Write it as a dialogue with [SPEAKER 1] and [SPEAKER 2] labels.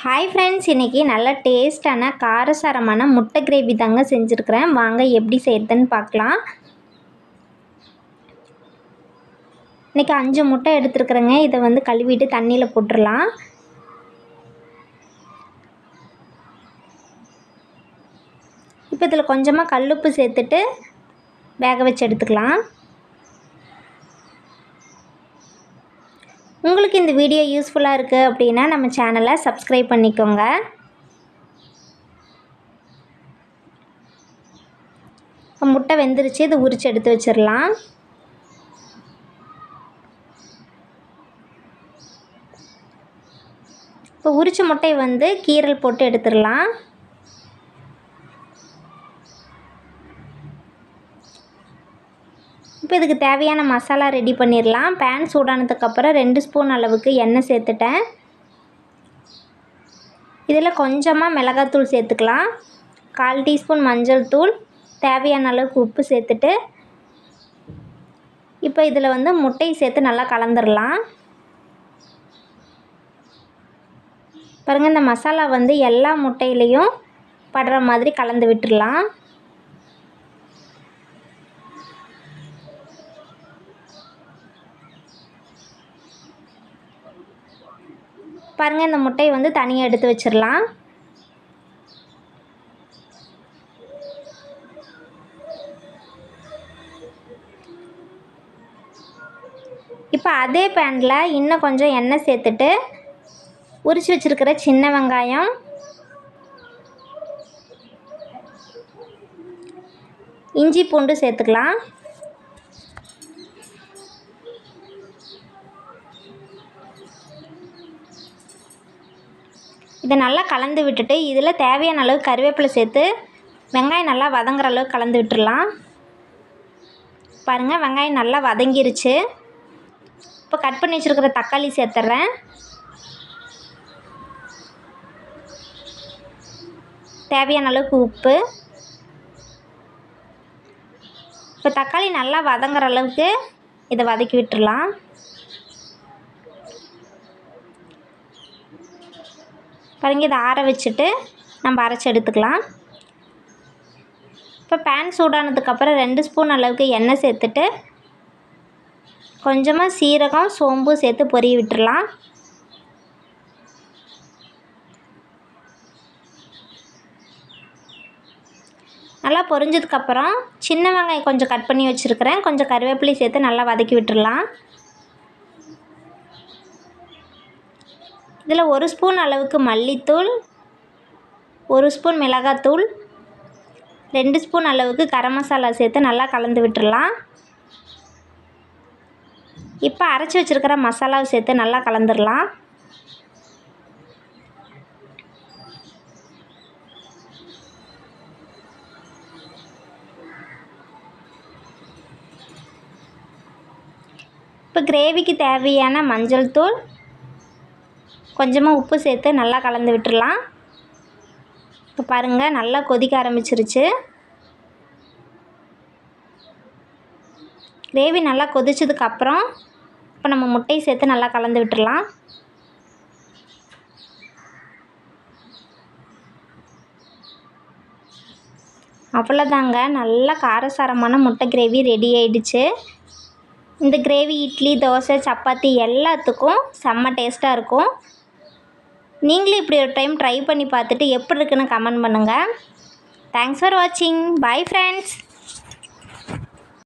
[SPEAKER 1] Hi friends இன்றைக்கி நல்ல டேஸ்டான காரசாரமான முட்டை கிரேவி தாங்க செஞ்சுருக்கிறேன். வாங்க எப்படி செய்கிறதுன்னு பார்க்கலாம். இன்றைக்கி அஞ்சு முட்டை எடுத்துருக்குறேங்க. இதை வந்து கழுவிட்டு தண்ணியில் போட்டுடலாம் இப்போ இதில் கொஞ்சமாக கல்லுப்பு சேர்த்துட்டு வேக வச்சு எடுத்துக்கலாம். உங்களுக்கு இந்த வீடியோ யூஸ்ஃபுல்லாக இருக்குது அப்படின்னா நம்ம சேனலை சப்ஸ்கிரைப் பண்ணிக்கோங்க. முட்டை வெந்துருச்சு இதை உரித்து எடுத்து வச்சிடலாம். இப்போ உரித்த முட்டை வந்து கீரல் போட்டு எடுத்துடலாம். இப்போ இதுக்கு தேவையான மசாலா ரெடி பண்ணிடலாம். பேன் சூடானதுக்கப்புறம் ரெண்டு ஸ்பூன் அளவுக்கு எண்ணெய் சேர்த்துட்டேன். இதில் கொஞ்சமாக மிளகாத்தூள் சேர்த்துக்கலாம். கால் டீஸ்பூன் மஞ்சள் தூள் தேவையான அளவுக்கு உப்பு சேர்த்துட்டு இப்போ இதில் வந்து முட்டையை சேர்த்து நல்லா கலந்துடலாம். பாருங்கள் இந்த மசாலா வந்து எல்லா முட்டையிலையும் படுற மாதிரி கலந்து விட்டுடலாம். பாருங்கள் இந்த முட்டையை வந்து தனியாக எடுத்து வச்சிடலாம். இப்போ அதே பேனில் இன்னும் கொஞ்சம் எண்ணெய் சேர்த்துட்டு உரித்து வச்சுருக்கிற சின்ன வெங்காயம். இஞ்சி பூண்டு சேர்த்துக்கலாம். இதை நல்லா கலந்து விட்டுட்டு இதில் தேவையான அளவு கருவேப்பிலை சேர்த்து வெங்காயம் நல்லா வதங்குற அளவுக்கு கலந்து விட்டுடலாம். பாருங்கள் வெங்காயம் நல்லா வதங்கிருச்சு. இப்போ கட் பண்ணி வச்சுருக்கிற தக்காளி சேர்த்துட்றேன் தேவையான அளவுக்கு உப்பு. இப்போ தக்காளி நல்லா வதங்குற அளவுக்கு இதை வதக்கி விட்டுடலாம். பாருங்க இதை ஆற வச்சுட்டு நம்ம அரைச்சி எடுத்துக்கலாம். இப்போ பேன் சூடானதுக்கப்புறம் ரெண்டு ஸ்பூன் அளவுக்கு எண்ணெய் சேர்த்துட்டு கொஞ்சமாக சீரகம் சோம்பு சேர்த்து பொரிய விட்டுடலாம் நல்லா பொரிஞ்சதுக்கப்புறம் சின்ன வெங்காயம் கொஞ்சம் கட் பண்ணி வச்சுருக்கிறேன். கொஞ்சம் கருவேப்பிலை சேர்த்து நல்லா வதக்கி விட்டுடலாம் இதில் ஒரு ஸ்பூன் அளவுக்கு மல்லித்தூள் ஒரு ஸ்பூன் மிளகாத்தூள் ரெண்டு ஸ்பூன் அளவுக்கு கரம் மசாலா சேர்த்து நல்லா கலந்து விட்டுடலாம். இப்போ அரைச்சி வச்சுருக்கிற மசாலாவை சேர்த்து நல்லா கலந்துடலாம். இப்போ கிரேவிக்கு தேவையான மஞ்சள் தூள் கொஞ்சமாக உப்பு சேர்த்து நல்லா கலந்து விட்டுடலாம் இப்போ பாருங்கள் நல்லா கொதிக்க ஆரம்பிச்சிருச்சு. கிரேவி நல்லா கொதிச்சதுக்கப்புறம் இப்போ நம்ம முட்டையை சேர்த்து நல்லா கலந்து விட்டுடலாம் அவ்வளோதாங்க நல்லா காரசாரமான முட்டை கிரேவி ரெடி ஆயிடுச்சு. இந்த கிரேவி இட்லி தோசை சப்பாத்தி எல்லாத்துக்கும் செம்ம டேஸ்ட்டாக இருக்கும். நீங்களும் இப்படி ஒரு டைம் ட்ரை பண்ணி பார்த்துட்டு எப்படி இருக்குன்னு கமெண்ட் பண்ணுங்கள் தேங்க்ஸ் ஃபார் வாட்சிங் பாய் ஃப்ரெண்ட்ஸ்